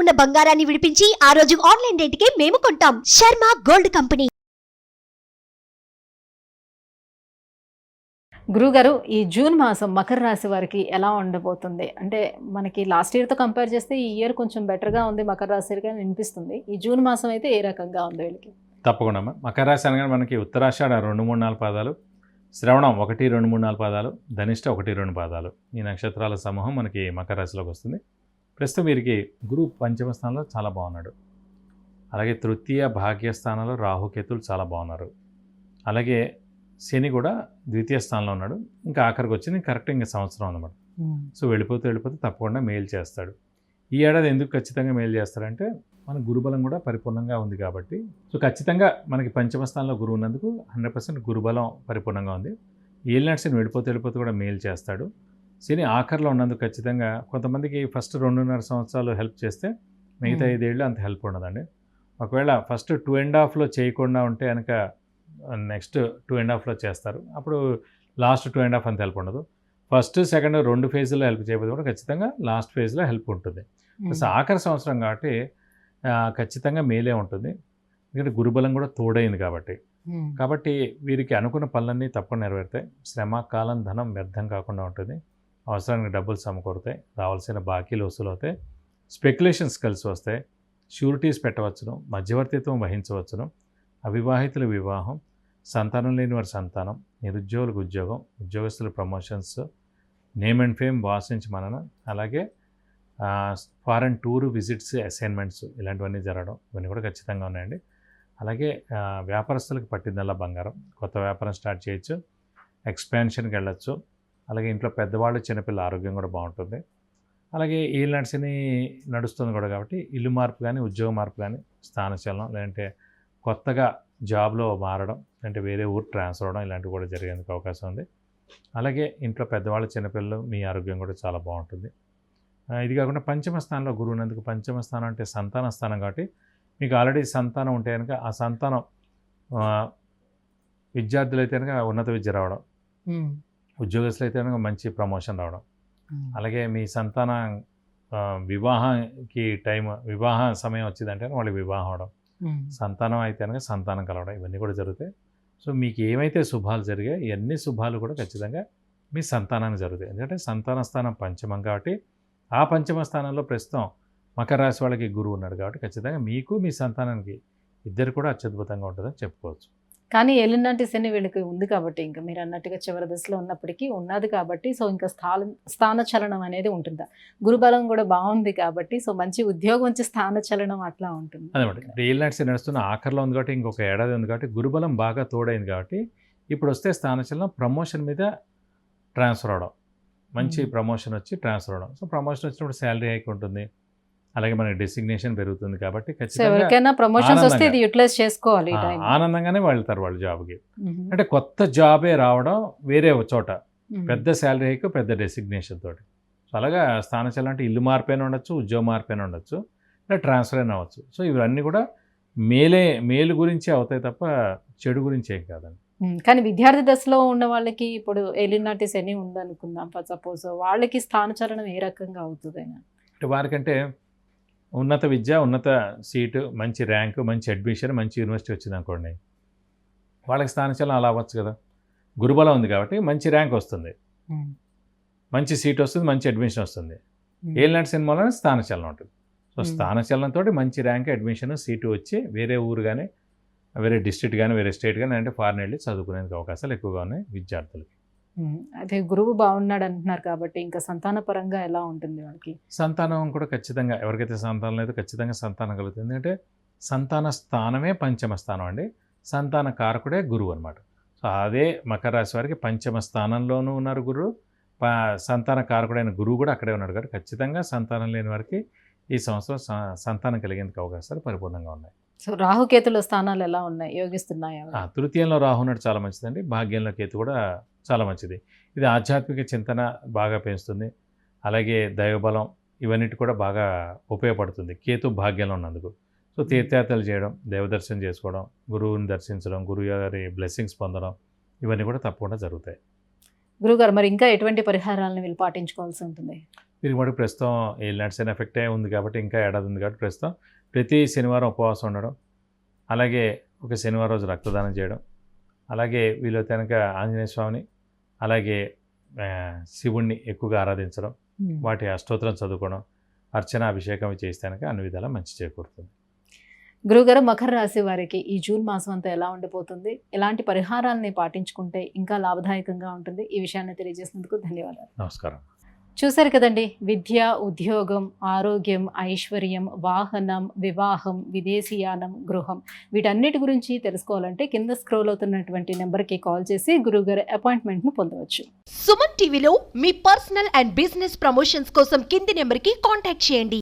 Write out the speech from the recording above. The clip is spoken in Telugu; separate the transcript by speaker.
Speaker 1: ఉన్న బంగారాన్ని విడిపించి ఆ రోజు ఆన్లైన్ రేటుకే మేము కొంటాం. Sharma gold company.
Speaker 2: గురుగారు ఈ జూన్ మాసం మకర రాశి వారికి ఎలా ఉండబోతుంది? అంటే మనకి లాస్ట్ ఇయర్తో కంపేర్ చేస్తే ఈ ఇయర్ కొంచెం బెటర్గా ఉంది మకర రాశిగా అనిపిస్తుంది. ఈ జూన్ మాసం అయితే ఏ రకంగా ఉంది వీళ్ళకి?
Speaker 3: తప్పకుండా అమ్మ. మకర రాశి అనగానే మనకి ఉత్తరాషాఢ రెండు మూడు నాలుగు పాదాలు శ్రవణం ఒకటి రెండు మూడు నాలుగు పాదాలు ధనిష్ట ఒకటి రెండు పాదాలు. ఈ నక్షత్రాల సమూహం మనకి మకర రాశిలోకి వస్తుంది. ప్రస్తుతం వీరికి గురువు పంచమ స్థానంలో చాలా బాగున్నాడు. అలాగే తృతీయ భాగ్యస్థానంలో రాహుకేతులు చాలా బాగున్నారు. అలాగే శని కూడా ద్వితీయ స్థానంలో ఉన్నాడు. ఇంకా ఆఖరికి వచ్చింది కరెక్ట్ ఇంకా సంవత్సరం అన్నమాట. సో వెళ్ళిపోతూ వెళ్ళిపోతూ తప్పకుండా మేలు చేస్తాడు. ఈ ఏడాది ఎందుకు ఖచ్చితంగా మేలు చేస్తాడంటే మన గురుబలం కూడా పరిపూర్ణంగా ఉంది కాబట్టి. సో ఖచ్చితంగా మనకి పంచమ స్థానంలో గురువు ఉన్నందుకు హండ్రెడ్ పర్సెంట్ గురుబలం పరిపూర్ణంగా ఉంది. ఏలినాటి శని వెళ్ళిపోతూ వెళ్ళిపోతూ కూడా మేలు చేస్తాడు. శని ఆఖరిలో ఉన్నందుకు ఖచ్చితంగా కొంతమందికి ఫస్ట్ రెండున్నర సంవత్సరాలు హెల్ప్ చేస్తే మిగతా. ఐదేళ్ళు అంత హెల్ప్ ఉండదండి. ఒకవేళ ఫస్ట్ టూ అండ్ హాఫ్లో చేయకుండా ఉంటే కనుక నెక్స్ట్ టూ అండ్ హాఫ్లో చేస్తారు. అప్పుడు లాస్ట్ టూ అండ్ హాఫ్ అంత హెల్ప్ ఉండదు. ఫస్ట్ సెకండ్ రెండు ఫేజ్లో హెల్ప్ చేయకపోతే కూడా ఖచ్చితంగా లాస్ట్ ఫేజ్లో హెల్ప్ ఉంటుంది. ప్లస్ ఆఖరి సంవత్సరం కాబట్టి ఖచ్చితంగా మేలే ఉంటుంది. ఎందుకంటే గురుబలం కూడా తోడైంది కాబట్టి. కాబట్టి వీరికి అనుకున్న పనులన్నీ తప్పకుండా నెరవేరుతాయి. శ్రమ కాలం ధనం వ్యర్థం కాకుండా ఉంటుంది. అవసరానికి డబ్బులు సమకూరుతాయి రావాల్సిన బాకీలు వసూలు అవుతాయి. స్పెక్యులేషన్స్ కలిసి వస్తాయి. షూరిటీస్ పెట్టవచ్చును మధ్యవర్తిత్వం వహించవచ్చును. అవివాహితుల వివాహం సంతానం లేని వారి సంతానం నిరుద్యోగులకు ఉద్యోగం ఉద్యోగస్తుల promotions name and fame boss నుంచి మనన అలాగే ఫారెన్ టూర్ విజిట్స్ అసైన్మెంట్స్ ఇలాంటివన్నీ జరగడం ఇవన్నీ కూడా ఖచ్చితంగా ఉన్నాయండి. అలాగే వ్యాపారస్తులకు పట్టిందల్లా బంగారం. కొత్త వ్యాపారం స్టార్ట్ చేయొచ్చు. ఎక్స్పాన్షన్కి వెళ్ళొచ్చు. అలాగే ఇంట్లో పెద్దవాళ్ళు చిన్నపిల్ల ఆరోగ్యం కూడా బాగుంటుంది. అలాగే ఈ నడిచిని నడుస్తుంది కూడా కాబట్టి ఇల్లు మార్పు కానీ ఉద్యోగ మార్పు కానీ స్థానచలనం లేదంటే కొత్తగా జాబ్లో మారడం అంటే వేరే ఊరు ట్రాన్స్ఫర్ అవడం ఇలాంటివి కూడా జరిగేందుకు అవకాశం ఉంది. అలాగే ఇంట్లో పెద్దవాళ్ళు చిన్నపిల్లలు మీ ఆరోగ్యం కూడా చాలా బాగుంటుంది. ఇది కాకుండా పంచమ స్థానంలో గురువు ఉన్నందుకు పంచమ స్థానం అంటే సంతాన స్థానం కాబట్టి మీకు ఆల్రెడీ సంతానం ఉంటే కనుక ఆ సంతానం విద్యార్థులు అయితే కనుక ఉన్నత విద్య రావడం. ఉద్యోగస్తులు అయితే కనుక మంచి ప్రమోషన్ రావడం. అలాగే మీ సంతాన వివాహానికి టైం వివాహ సమయం వచ్చిందంటే వాళ్ళకి వివాహం అవడం. సంతానం అయితే కనుక సంతానం కలవడం ఇవన్నీ కూడా జరుగుతాయి. సో మీకు ఏమైతే శుభాలు జరిగాయి ఇవన్నీ శుభాలు కూడా ఖచ్చితంగా మీ సంతానానికి జరుగుతాయి. ఎందుకంటే సంతాన స్థానం పంచమం కాబట్టి ఆ పంచమ స్థానంలో ప్రస్తుతం మకర రాశి వాళ్ళకి గురువు ఉన్నాడు కాబట్టి ఖచ్చితంగా మీకు మీ సంతానానికి ఇద్దరు కూడా అత్యద్భుతంగా ఉంటుందని చెప్పుకోవచ్చు.
Speaker 2: కానీ ఎల్లునాటి శని వీళ్ళకి ఉంది కాబట్టి ఇంకా మీరు అన్నట్టుగా చివరి దశలో ఉన్నప్పటికీ ఉన్నది కాబట్టి సో ఇంకా స్థాన స్థాన చలనం అనేది ఉంటుందా? గురుబలం కూడా బాగుంది కాబట్టి సో మంచి ఉద్యోగం వచ్చి స్థాన చలనం అట్లా ఉంటుంది.
Speaker 3: ఏల్ నట్స్ నడుస్తున్న ఆఖరిలో ఉంది కాబట్టి ఇంకొక ఏడాది ఉంది కాబట్టి గురుబలం బాగా తోడైంది కాబట్టి ఇప్పుడు వస్తే స్థానచలనం ప్రమోషన్ మీద ట్రాన్స్ఫర్ అవడం. మంచి. ప్రమోషన్ వచ్చి ట్రాన్స్ఫర్ అవడం. సో ప్రమోషన్ వచ్చినప్పుడు శాలరీ హైక్ ఉంటుంది. అలాగే మనకి డెసిగ్నేషన్ పెరుగుతుంది కాబట్టి
Speaker 2: ఎవరికైనా ప్రమోషన్స్ వస్తే. ఇది యూటిలైజ్ చేసుకోవాలి
Speaker 3: ఆనందంగానే వెళ్తారు వాళ్ళు జాబ్కి అంటే కొత్త జాబే రావడం వేరే చోట పెద్ద శాలరీ హైక్ పెద్ద డెసిగ్నేషన్ తోటి. సో అలాగా స్థానచలనం అంటే ఇల్లు మార్పైన ఉండొచ్చు ఉద్యోగ మార్పైన ఉండొచ్చు లేదా ట్రాన్స్ఫర్ అయినా అవ్వచ్చు. సో ఇవన్నీ కూడా మేలే మేలు గురించి అవుతాయి తప్ప చెడు గురించి ఏం కాదండి.
Speaker 2: కానీ విద్యార్థి దశలో ఉన్న వాళ్ళకి ఇప్పుడు ఎలినాటి శని ఉందనుకుందాం సపోజ్ వాళ్ళకి స్థాన చలనం ఏ రకంగా అవుతుంది
Speaker 3: అంటే వారికంటే ఉన్నత విద్య ఉన్నత సీటు మంచి ర్యాంకు మంచి అడ్మిషన్ మంచి యూనివర్సిటీ వచ్చింది అనుకోండి వాళ్ళకి స్థానచలనం అలా అవ్వచ్చు కదా. గురుబలం ఉంది కాబట్టి మంచి ర్యాంక్ వస్తుంది. మంచి సీట్ వస్తుంది మంచి అడ్మిషన్ వస్తుంది. ఏలినాటి సినిమాలో స్థానచలనం ఉంటుంది. సో. స్థానచలనంతో మంచి ర్యాంక్ అడ్మిషన్ సీటు వచ్చి వేరే ఊరు కానీ వేరే డిస్ట్రిక్ట్ కానీ వేరే స్టేట్ కానీ అంటే ఫారెన్ వెళ్ళి చదువుకునేందుకు అవకాశాలు ఎక్కువగా ఉన్నాయి విద్యార్థులకి.
Speaker 2: అదే గురువు బాగున్నాడు అంటున్నారు కాబట్టి ఇంకా సంతాన పరంగా ఎలా ఉంటుంది వాళ్ళకి?
Speaker 3: సంతానం కూడా ఖచ్చితంగా ఎవరికైతే సంతానం లేదో ఖచ్చితంగా సంతానం కలుగుతుంది. ఎందుకంటే సంతాన స్థానమే పంచమ స్థానం అండి. సంతాన కారకుడే గురువు అనమాట సో అదే మకర రాశి వారికి పంచమ స్థానంలోనూ ఉన్నారు గురువు. సంతాన కారకుడైన గురువు కూడా అక్కడే ఉన్నాడు కాబట్టి ఖచ్చితంగా సంతానం లేని వారికి ఈ సంవత్సరం సంతానం కలిగేందుకు అవకాశాలు పరిపూర్ణంగా ఉన్నాయి.
Speaker 2: సో రాహుకేతుల స్థానాలు ఎలా ఉన్నాయి? యోగిస్తున్నాయా?
Speaker 3: తృతీయంలో రాహు ఉన్నాడు చాలా మంచిదండి. భాగ్యంలో కేతు కూడా చాలా మంచిది. ఇది ఆధ్యాత్మిక చింతన బాగా పెంచుతుంది. అలాగే దైవబలం ఇవన్నిటి కూడా బాగా ఉపయోగపడుతుంది. కేతు భాగ్యంలో ఉన్నందుకు. సో తీర్థయాత్రలు చేయడం దైవదర్శనం చేసుకోవడం గురువుని దర్శించడం గురువు గారి బ్లెస్సింగ్స్ పొందడం ఇవన్నీ కూడా తప్పకుండా జరుగుతాయి.
Speaker 2: గురుగారు మరి ఇంకా ఎటువంటి పరిహారాలను వీళ్ళు పాటించుకోవాల్సి ఉంటుంది?
Speaker 3: వీరికి మటుకు ప్రస్తుతం నడిచిన ఎఫెక్టే ఉంది కాబట్టి ఇంకా ఏడాది ఉంది కాబట్టి ప్రస్తుతం ప్రతి శనివారం ఉపవాసం ఉండడం అలాగే ఒక శనివారం రోజు రక్తదానం చేయడం అలాగే వీళ్ళైతే కనుక ఆంజనేయ స్వామిని అలాగే శివుణ్ణి ఎక్కువగా ఆరాధించడం వాటి అష్టోత్తరం చదువుకోవడం అర్చన అభిషేకం చేస్తే కనుక అన్ని విధాలా మంచి చేకూరుతుంది.
Speaker 2: గురుగారు మకర రాశి వారికి ఈ జూన్ మాసం అంతా ఎలా ఉండిపోతుంది? ఎలాంటి పరిహారాలని పాటించుకుంటే ఇంకా లాభదాయకంగా ఉంటుంది? ఈ విషయాన్ని తెలియజేసినందుకు ధన్యవాదాలు.
Speaker 3: నమస్కారం.
Speaker 2: చూశారు కదండి? విద్య ఉద్యోగం ఆరోగ్యం ఐశ్వర్యం వాహనం వివాహం విదేశీయానం గృహం. వీటన్నిటి గురించి తెలుసుకోవాలంటే కింద స్క్రోల్ అవుతున్నటువంటి నెంబర్కి కాల్ చేసి గురుగారి అపాయింట్మెంట్ను పొందవచ్చు.
Speaker 1: సుమన్ టీవీలో మీ పర్సనల్ అండ్ బిజినెస్ ప్రమోషన్స్ కోసం కింది నెంబర్కి కాంటాక్ట్ చేయండి.